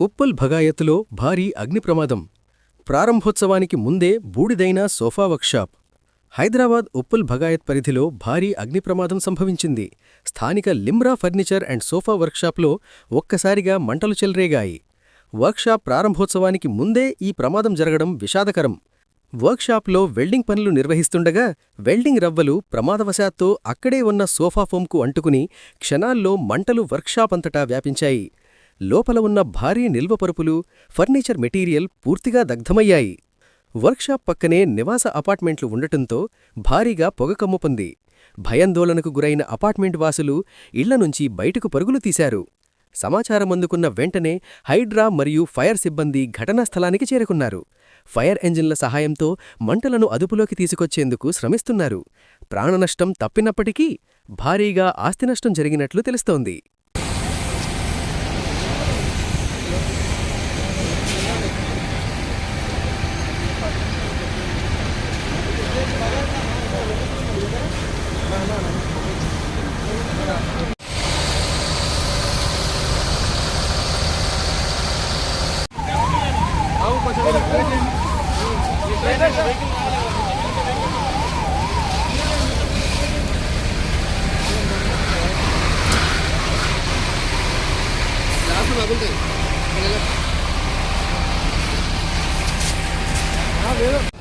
ఉప్పల్ భగాయత్లో భారీ అగ్నిప్రమాదం. ప్రారంభోత్సవానికి ముందే బూడిదైన సోఫా వర్క్షాప్. హైదరాబాద్ ఉప్పల్ భగాయత్ పరిధిలో భారీ అగ్నిప్రమాదం సంభవించింది. స్థానిక లిమ్రా ఫర్నిచర్ అండ్ సోఫా వర్క్షాప్లో ఒక్కసారిగా మంటలు చెలరేగాయి. వర్క్షాప్ ప్రారంభోత్సవానికి ముందే ఈ ప్రమాదం జరగడం విషాదకరం. వర్క్షాప్లో వెల్డింగ్ పనులు నిర్వహిస్తుండగా వెల్డింగ్ రవ్వలు ప్రమాదవశాత్తు అక్కడే ఉన్న సోఫా ఫోమ్కు అంటుకుని క్షణాల్లో మంటలు వర్క్షాప్ అంతటా వ్యాపించాయి. లోపల ఉన్న భారీ నిల్వపరుపులు ఫర్నిచర్ మెటీరియల్ పూర్తిగా దగ్ధమయ్యాయి. వర్క్షాప్ పక్కనే నివాస అపార్ట్మెంట్లు ఉండటంతో భారీగా పొగ కమ్ముకుంది. భయాందోళనకు గురైన అపార్ట్మెంట్ వాసులు ఇళ్ళ నుంచి బయటకు పరుగులు తీశారు. సమాచారం అందుకున్న వెంటనే హైడ్రా మరియు ఫైర్ సిబ్బంది ఘటనా స్థలానికి చేరుకున్నారు. ఫైర్ ఎంజిన్ల సహాయంతో మంటలను అదుపులోకి తీసుకొచ్చేందుకు శ్రమిస్తున్నారు. ప్రాణనష్టం తప్పినప్పటికీ భారీగా ఆస్తినష్టం జరిగినట్లు తెలుస్తోంది. తగులుతాయి లేదు